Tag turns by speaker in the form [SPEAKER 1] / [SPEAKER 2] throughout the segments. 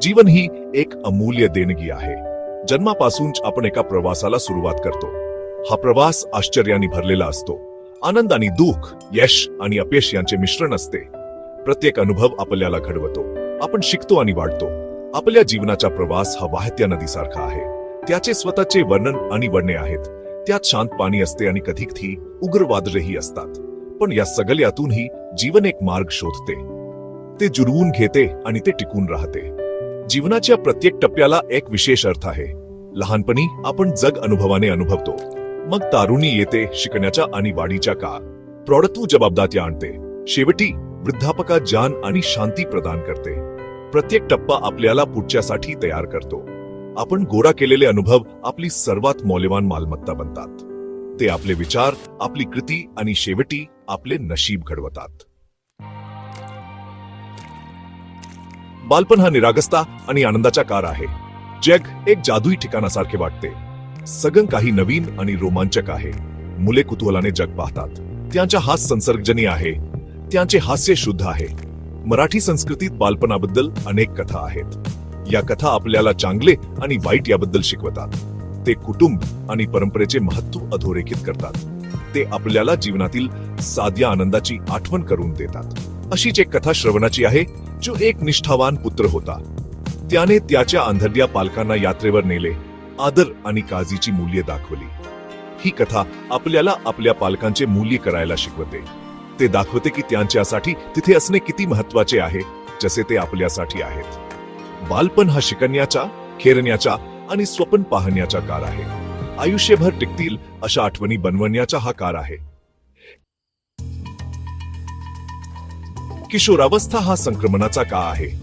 [SPEAKER 1] जीवन ही एक अमूल्य देणगी आहे. जन्मापासून आपण एका प्रवासाला सुरुवात करतो. हा प्रवास आश्चर्याने भरलेला असतो. आनंद आणि दुःख यश आणि अपयश यांचे मिश्रण असते. प्रत्येक अनुभव आपल्याला घडवतो. आपण शिकतो आणि वाढतो. आपल्या जीवनाचा प्रवास हा वाहत्या नदीसारखा आहे. त्याचे स्वतःचे वर्णन आणि वर्णे आहेत. त्यात शांत पाणी असते आणि कधी उग्र वादळही असतात. पण या सगळ्यातूनही जीवन एक मार्ग शोधते. ते जुरवून घेते आणि ते टिकून राहते. जीवनाच्या प्रत्येक टप्प्याला एक विशेष अर्थ आहे. लहानपणी आपण जग अनुभवाने अनुभवतो. मग तारुणी येते शिकण्याच्या आणि वाढीच्या का प्रौढत्व जबाबदात्या आणते. शेवटी वृद्धापका जान आणि शांती प्रदान करते. प्रत्येक टप्पा आपल्याला पुढच्यासाठी तयार करतो. आपण गोळा केलेले अनुभव आपली सर्वात मौल्यवान मालमत्ता बनतात. ते आपले विचार आपली कृती आणि शेवटी आपले नशीब घडवतात. बालपण हा निरागसता आणि आनंदाचा कार आहे. जग एक जादुई ठिकाणासारखे वाटते. सगळं काही नवीन आणि रोमांचक आहे. मुले कुतूहलाने जग पाहतात. त्यांचा हास संसर्गजनी आहे. त्यांचे हास्य शुद्ध आहे. मराठी संस्कृतीत बालपणाबद्दल अनेक कथा आहेत. या कथा आपल्याला चांगले आणि वाईट याबद्दल शिकवतात. ते कुटुंब आणि परंपरेचे महत्त्व अधोरेखित करतात. ते आपल्याला जीवनातील साध्या आनंदाची आठवण करून देतात. अशीच एक कथा श्रवणाची आहे जो एक निष्ठावान पुत्र होता. त्याने त्याच्या अंधड्या पालकांना यात्रेवर नेले आदर आणि काळजीची मूल्ये दाखवली. ही कथा आपल्याला आपल्या पालकांचे मूल्य करायला शिकवते. ते दाखवते की त्यांच्यासाठी तिथे असणे किती महत्त्वाचे आहे जसे ते आपल्यासाठी आहेत. बालपण हा शिकण्याचा खेळण्याचा आणि स्वप्न पाहण्याचा कार आहे. आयुष्यभर टिकतील अशा आठवणी बनवण्याचा हा कार आहे. किशोरावस्था हा संक्रमणाचा का आहे.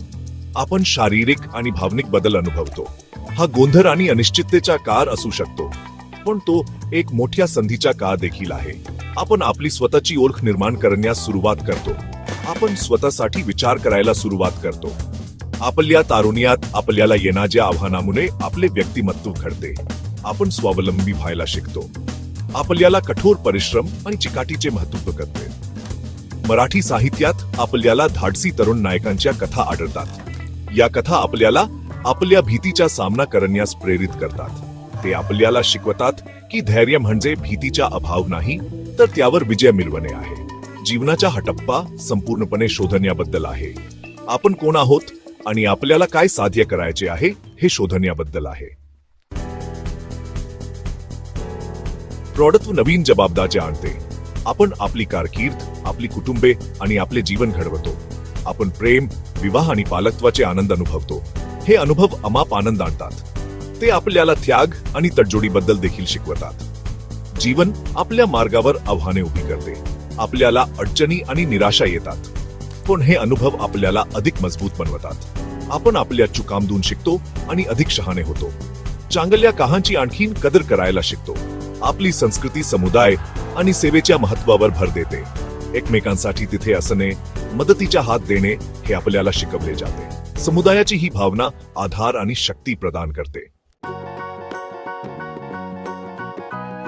[SPEAKER 1] आपण शारीरिक आणि भावनिक बदल अनुभवतो. हा गोंधळ आणि अनिश्चिततेचा काळ असू शकतो. पण तो एक मोठ्या संधीचा काळ देखील आहे. आपण आपली स्वतःची ओळख निर्माण करण्यास सुरुवात करतो. आपण स्वतःसाठी विचार करायला सुरुवात करतो. आपल्या तारुण्यात आपल्याला येणाऱ्या आव्हानामुळे आपले व्यक्तिमत्व घडते. आपण स्वावलंबी व्हायला शिकतो. आपल्याला कठोर परिश्रम आणि चिकाटीचे महत्त्व करते. मराठी साहित्यात आपल्याला धाडसी तरुण नायकांच्या कथा आढळतात. या कथा आपल्याला आपल्या भीतीचा सामना करण्यास प्रेरित करतात. ते आपल्याला शिकवतात की धैर्य म्हणजे भीतीचा अभाव नाही तर त्यावर विजय मिळवणे आहे. जीवनाचा हा टप्पा संपूर्णपणे शोधण्याबद्दल आहे. आपण कोण आहोत आणि आपल्याला काय साध्य करायचे आहे हे शोधण्याबद्दल आहे. प्रौढत्व नवीन जबाबदाऱ्या आणते आपण आपली कारकीर्द आपली कुटुंबे आणि आपले जीवन घडवतो. आपण प्रेम विवाह आणि पालकत्वाचे आनंद अनुभवतो. हे अनुभव अमाप आनंद आणतात. ते आपल्याला त्याग आणि तडजोडीबद्दल देखील शिकवतात. जीवन आपल्या मार्गावर आव्हाने उभी करते. आपल्याला अडचणी आणि निराशा येतात. पण हे अनुभव आपल्याला अधिक मजबूत बनवतात. आपण आपल्या चुकामधून शिकतो आणि अधिक शहाणे होतो. चांगल्या काहांची आणखीन कदर करायला शिकतो. आपली संस्कृती समुदाय आणि सेवेच्या महत्वावर भर देते. एकमेकांसाठी तिथे असणे मदतीचा हात देणे हे आपल्याला शिकवले जाते. समुदायाची ही भावना आधार आणि शक्ती प्रदान करते.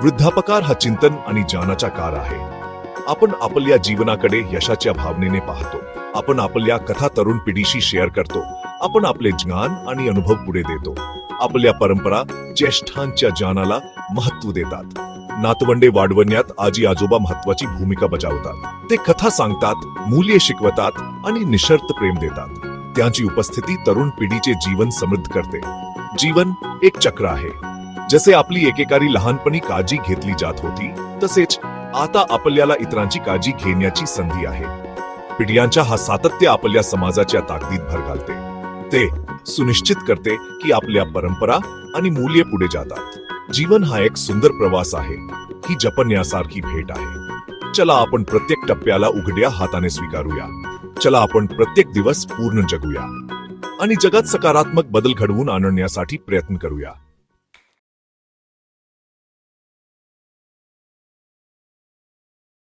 [SPEAKER 1] वृद्धापकार हा चिंतन आणि ज्ञानाचा कार आहे. आपण आपल्या जीवनाकडे यशाच्या भावनेने पाहतो. आपण आपल्या कथा तरुण पिढीशी शेअर करतो. आपण आपले ज्ञान आणि अनुभव पुढे देतो. आपल्या परंपरा ज्येष्ठांच्या ज्ञानाला महत्त्व देतात. नातवंडे वाढवण्यात आजी आजोबा महत्वाची भूमिका बजावतात. ते कथा सांगतात मूल्ये शिकवतात आणि निशर्त प्रेम देतात. त्यांची उपस्थिती तरुण पिढीचे जीवन समृद्ध करते. जीवन एक चक्र आहे. जसे आपली एकेकारी लहानपणी काळजी घेतली जात होती तसेच आता आपल्याला इतरांची काळजी घेण्याची संधी आहे. पिढ्यांच्या हा सातत्य आपल्या समाजाच्या ताकदीत भर घालते. ते सुनिश्चित करते की आपल्या परंपरा आणि मूल्ये पुढे जातात. जीवन हा एक सुंदर प्रवास आहे. ही जपण्यासारखी भेट आहे. चला आपण प्रत्येक टप्प्याला उघड्या हाताने स्वीकारूया. चला आपण प्रत्येक दिवस पूर्ण जगूया. आणि जगात सकारात्मक बदल घडवून आणण्यासाठी प्रयत्न करूया.